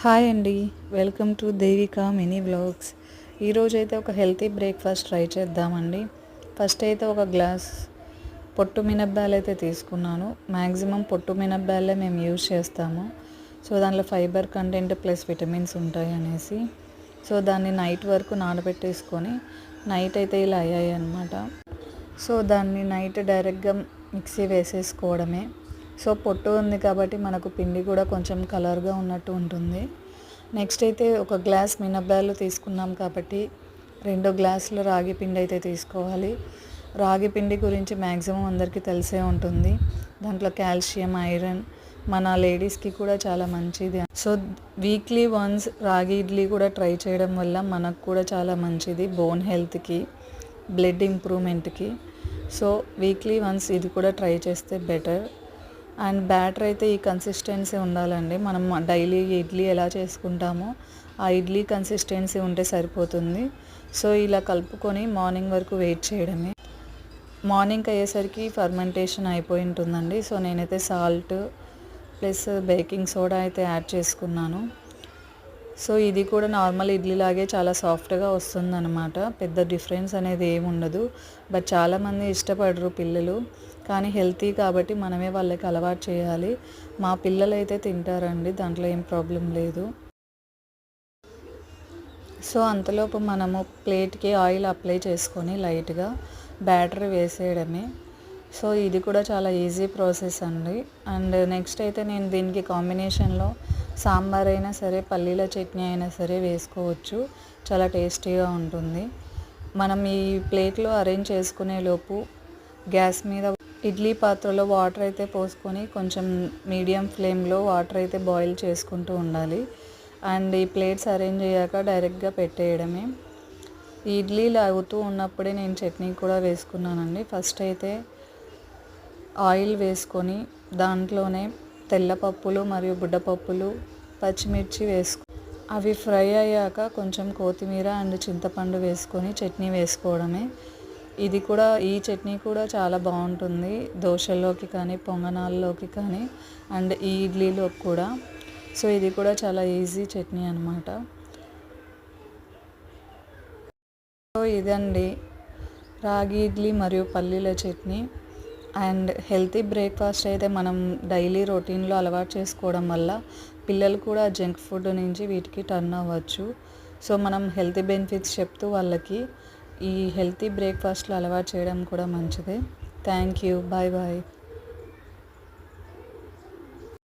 Hi అండి. Welcome to Devika mini vlogs. ఈరోజైతే ఒక హెల్తీ బ్రేక్ఫాస్ట్ ట్రై చేద్దామండి. ఫస్ట్ అయితే ఒక గ్లాస్ పొట్టు మినబ్బాలు అయితే తీసుకున్నాను. మ్యాక్సిమం పొట్టు మినబ్బాలే మేము యూజ్ చేస్తాము. సో దాంట్లో ఫైబర్ కంటెంట్ ప్లస్ విటమిన్స్ ఉంటాయి అనేసి. సో దాన్ని నైట్ వరకు నానబెట్టేసుకొని నైట్ అయితే ఇలా అయ్యాయి అనమాట సో దాన్ని నైట్ డైరెక్ట్గా మిక్సీ వేసేసుకోవడమే. సో పొట్టు ఉంది కాబట్టి మనకు పిండి కూడా కొంచెం కలర్గా ఉన్నట్టు ఉంటుంది. నెక్స్ట్ అయితే ఒక గ్లాస్ మినబ్బాలు తీసుకున్నాం కాబట్టి రెండు గ్లాసులు రాగి పిండి అయితే తీసుకోవాలి. రాగి పిండి గురించి మ్యాక్సిమం అందరికీ తెలిసే ఉంటుంది. దాంట్లో కాల్షియం ఐరన్ మన లేడీస్కి కూడా చాలా మంచిది. సో వీక్లీ వన్స్ రాగి ఇడ్లీ కూడా ట్రై చేయడం వల్ల మనకు కూడా చాలా మంచిది బోన్ హెల్త్కి బ్లడ్ ఇంప్రూవ్మెంట్కి. సో వీక్లీ వన్స్ ఇది కూడా ట్రై చేస్తే బెటర్. అండ్ బ్యాటర్ అయితే ఈ కన్సిస్టెన్సీ ఉండాలండి. మనం డైలీ ఇడ్లీ ఎలా చేసుకుంటామో ఆ ఇడ్లీ కన్సిస్టెన్సీ ఉంటే సరిపోతుంది. సో ఇలా కలుపుకొని మార్నింగ్ వరకు వెయిట్ చేయడమే. మార్నింగ్ అయ్యేసరికి ఫర్మెంటేషన్ అయిపోయి ఉంటుందండి సో నేనైతే సాల్ట్ ప్లస్ బేకింగ్ సోడా అయితే యాడ్ చేసుకున్నాను. సో ఇది కూడా నార్మల్ ఇడ్లీ లాగే చాలా సాఫ్ట్గా వస్తుందన్నమాట. పెద్ద డిఫరెన్స్ అనేది ఏమి ఉండదు బట్ చాలామంది ఇష్టపడరు పిల్లలు. కానీ హెల్తీ కాబట్టి మనమే వాళ్ళకి అలవాటు చేయాలి. మా పిల్లలు అయితే తింటారండి దాంట్లో ఏం ప్రాబ్లం లేదు. సో అంతలోపు మనము ప్లేట్కి ఆయిల్ అప్లై చేసుకొని లైట్గా బ్యాటర్ వేసేయడమే. సో ఇది కూడా చాలా ఈజీ ప్రాసెస్ అండి. అండ్ నెక్స్ట్ అయితే నేను దీనికి కాంబినేషన్లో సాంబార్ అయినా సరే పల్లీల చట్నీ అయినా సరే వేసుకోవచ్చు. చాలా టేస్టీగా ఉంటుంది. మనం ఈ ప్లేట్లో అరేంజ్ చేసుకునే లోపు గ్యాస్ మీద ఇడ్లీ పాత్రలో వాటర్ అయితే పోసుకొని కొంచెం మీడియం ఫ్లేమ్లో వాటర్ అయితే బాయిల్ చేసుకుంటూ ఉండాలి. అండ్ ఈ ప్లేట్స్ అరేంజ్ అయ్యాక డైరెక్ట్గా పెట్టేయడమే. ఇడ్లీలు అవుతూ ఉన్నప్పుడే నేను చట్నీ కూడా వేసుకున్నానండి. ఫస్ట్ అయితే ఆయిల్ వేసుకొని దాంట్లోనే తెల్లపప్పులు మరియు బుడ్డపప్పులు పచ్చిమిర్చి వేసుకు అవి ఫ్రై అయ్యాక కొంచెం కొత్తిమీర అండ్ చింతపండు వేసుకొని చట్నీ వేసుకోవడమే. ఇది కూడా ఈ చట్నీ కూడా చాలా బాగుంటుంది. దోశల్లోకి కానీ పొంగనాల్లోకి కానీ అండ్ ఈ ఇడ్లీలోకి కూడా. సో ఇది కూడా చాలా ఈజీ చట్నీ అనమాట సో ఇదండి. రాగి ఇడ్లీ మరియు పల్లీల చట్నీ. అండ్ హెల్తీ బ్రేక్ఫాస్ట్ అయితే మనం డైలీ రొటీన్లో అలవాటు చేసుకోవడం వల్ల పిల్లలు కూడా జంక్ ఫుడ్ నుంచి వీటికి టర్న్ అవ్వచ్చు. సో మనం హెల్తీ బెనిఫిట్స్ చెప్తూ వాళ్ళకి ఈ హెల్తీ బ్రేక్ఫాస్ట్లు అలవాటు చేయడం కూడా మంచిదే. Thank you. Bye bye.